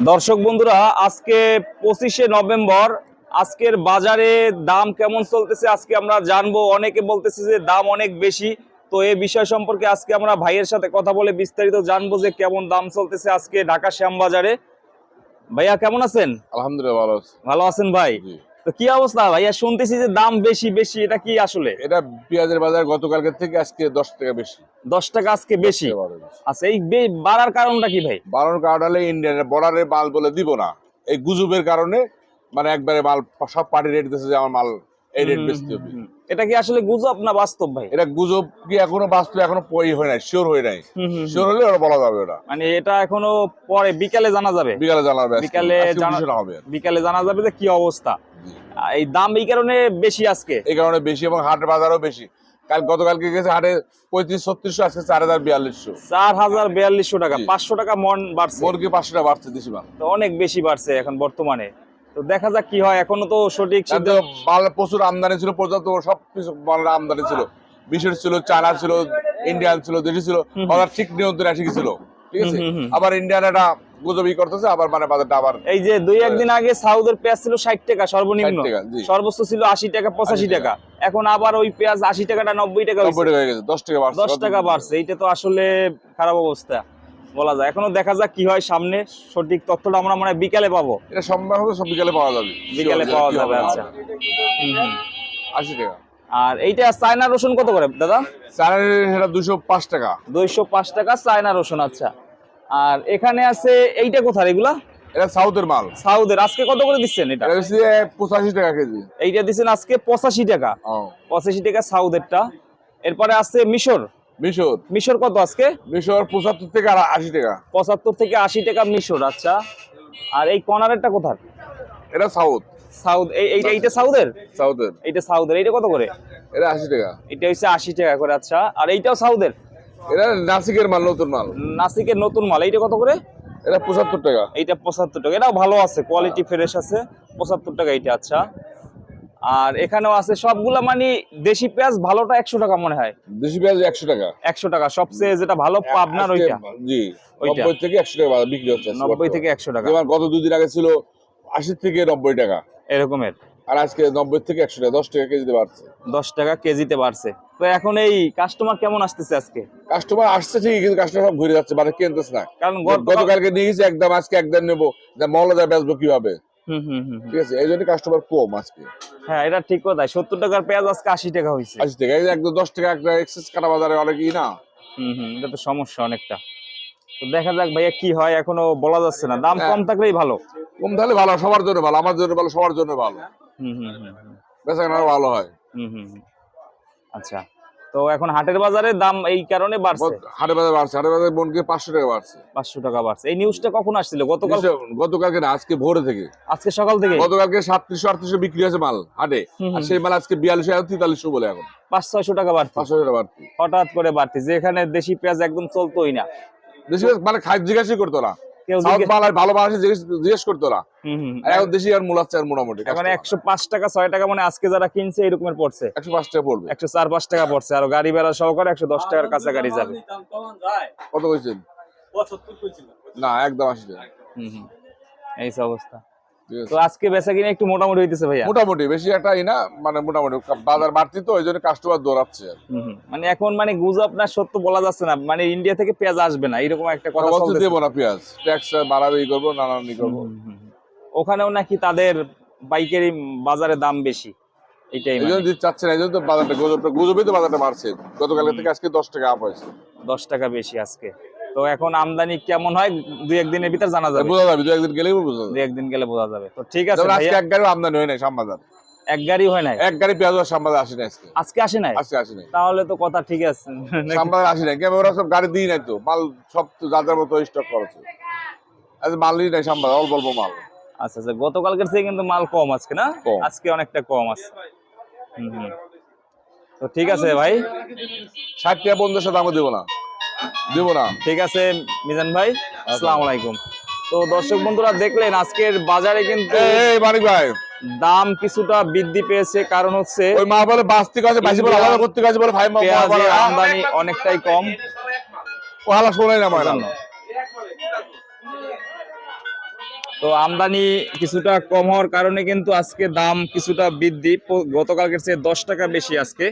দর্শক বন্ধুরা আজকে পঁচিশে নভেম্বর আজকের বাজারে দাম কেমন চলতেছে আজকে আমরা জানব। অনেকে বলতেছে যে দাম অনেক বেশি তো এই বিষয় সম্পর্কে আজকে আমরা ভাইয়ের সাথে কথা বলে বিস্তারিত জানব যে কেমন দাম চলতেছে আজকে ঢাকা শ্যাম বাজারে ভাইয়া কেমন আছেন? আলহামদুলিল্লাহ ভালো ভালো আছেন ভাই। তো কি অবস্থা ভাইয়া? শুনতেছি যে দাম বেশি বেশি এটা কি আসলে? এটা পেঁয়াজের বাজার গতকালকে থেকে আজকে দশ টাকা বেশি। দশ টাকা আজকে বেশি? আচ্ছা এই বাড়ার কারণটা কি ভাই? বারোর কার্ড হলে ইন্ডিয়ান বর্ডারে মাল বলে দিব না। এই গুজবের কারণে মানে একবারে মাল সব পার্টি রেট দিতেছে যে আমার মাল এই রেট বেচতে হবে। এটা কি আসলে গুজব না বাস্তব ভাই? এটা গুজব কি এখনও বাস্তব এখনও পই হয় নাই শিওর হয় নাই। শিওর হলে ওরা বলা যাবে ওটা। মানে এটা এখনও পরে বিকালে জানা যাবে। বিকালে জানা যাবে বিকালে জানা- হবে। বিকালে জানা যাবে যে কি অবস্থা। এই দাম এই কারণে বেশি আজকে। এই কারণে বেশি এবং হাটের বাজারও বেশি। কাল গতকালকে গেছে হাটে পঁয়ত্রিশ ছত্রিশশো আজকে চার হাজার বিয়াল্লিশশো। চার হাজার বিয়াল্লিশশো টাকা পাঁচশো টাকা মন বাড়ছে। মুরগি পাঁচশো টাকা বাড়ছে দেশি তো অনেক বেশি বাড়ছে এখন বর্তমানে। তো দেখা যাক কি হয় এখনও তো সঠিক মাল প্রচুর আমদানি ছিল পর্যাপ্ত সব কিছু মালের আমদানি ছিল। বিশেষ ছিল চায়না ছিল ইন্ডিয়ান ছিল দেশি ছিল ঠিক নিয়ন্ত্রণে এসে গেছিল ঠিক আছে। আবার ইন্ডিয়ান একটা গুজবি করতেছে আবার মানে বাজারটা আবার এই যে দুই একদিন আগে সাউদের পেঁয়াজ ছিল ষাট টাকা সর্বনিম্ন। 60 টাকা, জি। সর্বোচ্চ ছিল আশি টাকা পঁচাশি টাকা। এখন আবার ওই পেঁয়াজ আশি টাকাটা নব্বই টাকা দশ টাকা বাড়ছে দশ টাকা বাড়ছে। এইটা তো আসলে খারাপ অবস্থা বলা যায়। এখনও দেখা যাক কি হয় সামনে। সঠিক তথ্যটা আমরা মানে বিকালে পাবো। এটা সম্ভব হবে সব বিকালে পাওয়া যাবে। বিকালে পাওয়া যাবে আচ্ছা। আশি টাকা। আর এইটা চায়না রসুন কত করে দাদা? চায়নার সেটা দুশো পাঁচ টাকা। দুইশো পাঁচ টাকা চায়না রসুন আচ্ছা। আর এখানে আছে এইটা কোথায় এগুলা? এটা সাউথের মাল। সাউদের আজকে কত করে দিচ্ছেন এটা? পঁচাশি টাকা কেজি। এইটা দিচ্ছেন আজকে পঁচাশি টাকা। পঁচাশি টাকা সাউদেরটা এরপরে আছে মিশর। মিশর। মিশর কত আজকে? মিশর পঁচাত্তর থেকে আশি টাকা। পঁচাত্তর থেকে আশি টাকা মিশর আচ্ছা। আর এই কর্নারেরটা কোথায় এটা সাউথ। সাউথ। এই এইটা এইটা সাউদের সাউথের। এইটা সাউদের এইটা কত করে? এটা আশি টাকা। এটা হচ্ছে আশি টাকা করে আচ্ছা। আর এইটাও সাউদের এটা নাসিকের মাল নতুন মাল। নাসিকের নতুন মাল। এইটা কত করে? এটা পঁচাত্তর টাকা। এইটা পঁচাত্তর টাকা। এটাও ভালো আছে কোয়ালিটি ফ্রেশ আছে। পঁচাত্তর টাকা এইটা আচ্ছা। আর এখানেও আছে সবগুলা মানে দেশি পেঁয়াজ ভালোটা একশো টাকা মনে হয়। দেশি পেঁয়াজ একশো টাকা। একশো টাকা। সবচেয়ে যেটা ভালো পাবনার ওইটা। জি নব্বই থেকে একশো টাকা বিক্রি হচ্ছে নব্বই থেকে একশো টাকা। যেমন গত দুদিন আগে ছিল আশি থেকে নব্বই টাকা। এরকমের। আর আজকে নব্বই থেকে একশো টাকা দশ টাকা কেজিতে বাড়ছে। দশ টাকা কেজিতে বাড়ছে। তো এখন এই কাস্টমার কেমন আসতেছে আজকে? কাস্টমার আসছে ঠিকই কিন্তু কাস্টমার সব ঘুরে যাচ্ছে মানে কিনতেছে না। কারণ গতকালকে নিয়ে গেছে একদম আজকে একদম নেব মহলা যায় বেচবো কীভাবে। ঠিক আছে এই জন্য কাস্টমার কম আজকে। হ্যাঁ এটা ঠিক কথা সত্তর টাকার পেঁয়াজ আজকে আশি টাকা হয়েছে আশি টাকা এই একদম দশ টাকা একটা এক্সেস কাটা বাজারে অনেকই না? হুম হুম এটা তো সমস্যা অনেকটা। তো দেখা যাক ভাইয়া কি হয় এখনও বলা যাচ্ছে না। দাম হ্যাঁ। কম থাকলেই ভালো। কম তাহলে ভালো সবার জন্য ভালো আমার জন্য ভালো সবার জন্য ভালো। হুম হুম হুম হুম। বেচা কেনা ভালো হয়। আচ্ছা তো এখন হাটের বাজারে দাম এই কারণে বাড়ছে? হাটে বাজার বাড়ছে হাটে বাজার মনকে পাঁচশো টাকা বাড়ছে। পাঁচশো টাকা বাড়ছে। এই নিউজটা কখন আসছিল? গতকাল গতকালকে না আজকে ভোরে থেকে। আজকে সকাল থেকে? গতকালকে সাতত্রিশশো আটত্রিশশো বিক্রি হয়েছে মাল হাটে। আর সেই মাল আজকে বিয়াল্লিশশো আর তেতাল্লিশশো বলে এখন। পাঁচ ছয়শো টাকা বাড়ছে। পাঁচশো টাকা বাড়তি হঠাৎ করে বাড়তি যেখানে দেশি পেঁয়াজ একদম চলতোই না। দেশি মাছ মানে খাই জিজ্ঞাসাই করতো না। ভালো জিজ্ঞেস- করতো না। এখন দেশি আর মূল মোটামুটি এখন একশো পাঁচ টাকা ছয় টাকা মানে আজকে যারা কিনছে এরকমের পড়ছে। একশো পাঁচ টাকা পড়বে। একশো চার পাঁচ টাকা পড়ছে আর গাড়ি ভাড়া সহকারে একশো দশ টাকার কাছাকাছি যাবে। কত কইছেন? না একদম আশি টাকা। হুম হুম। এই সব অবস্থা। তো আজকে বেচা কিনে একটু মোটামুটি হইতেছে ভাইয়া। মোটামুটি বেশি একটা না মানে মোটামুটি বাজার বাড়তি তো ওই জন্য কাস্টমার দৌড়াচ্ছে। মানে এখন মানে গুজব না সত্য বলা যাচ্ছে না মানে ইন্ডিয়া থেকে পেঁয়াজ আসবে না এরকম একটা কথা চলতেছে। দেবো না পেঁয়াজ ট্যাক্স বাড়াবে ই করব নানান ই করব। ওখানেও নাকি তাদের পাইকারি বাজারে দাম বেশি এটাই এই জন্য দিতে চাচ্ছে না এই জন্য তো বাজারটা গুজবটা গুজবেই তো বাজারটা বাড়ছে। গতকালের থেকে আজকে দশ টাকা আপ হয়েছে। দশ টাকা বেশি আজকে। তো এখন আমদানি কেমন হয় দুই একদিনের ভিতর জানা যাবে। বোঝা যাবে দু একদিন গেলেই বোঝা যাবে। দুই একদিন গেলে বোঝা যাবে। তো ঠিক আছে আজকে এক গাড়ি আমদানি হয় নাই শ্যামবাজার এক গাড়ি হয় নাই? এক গাড়ি পেঁয়াজ আর শ্যামবাজার আসে না আজকে। আজকে আসে নাই? আজকে আসে নাই। তাহলে তো কথা ঠিক আছে। শ্যামবাজার আসে নাই। কেন ওরা সব গাড়ি দিই নাই তো মাল সব তো যাদের মতো স্টক করেছে আজ মালই নাই শ্যামবাজার অল্প অল্প মাল। আচ্ছা আচ্ছা গতকালকের থেকে কিন্তু মাল কম আজকে না? আজকে অনেকটা কম আছে। হুম। তো ঠিক আছে ভাই। ষাট টাকা পঞ্চাশ দামও দেবো না। দেবো না। ঠিক আছে মিজান ভাই আসসালামু আলাইকুম। তো দর্শক বন্ধুরা দেখলেন আজকের বাজারে কিন্তু এই, মানিক ভাই। দাম কিছুটা বৃদ্ধি পেয়েছে কারণ হচ্ছে ওই মা বলে বলে আলাদা করতে বলে ভাই মা আমদানি অনেকটাই কম। ও হালা শোনাই না ময়না তো আমদানি কিছুটা কম হওয়ার কারণে কিন্তু আজকে দাম কিছুটা বৃদ্ধি। গতকালকের চেয়ে দশ টাকা বেশি আজকে।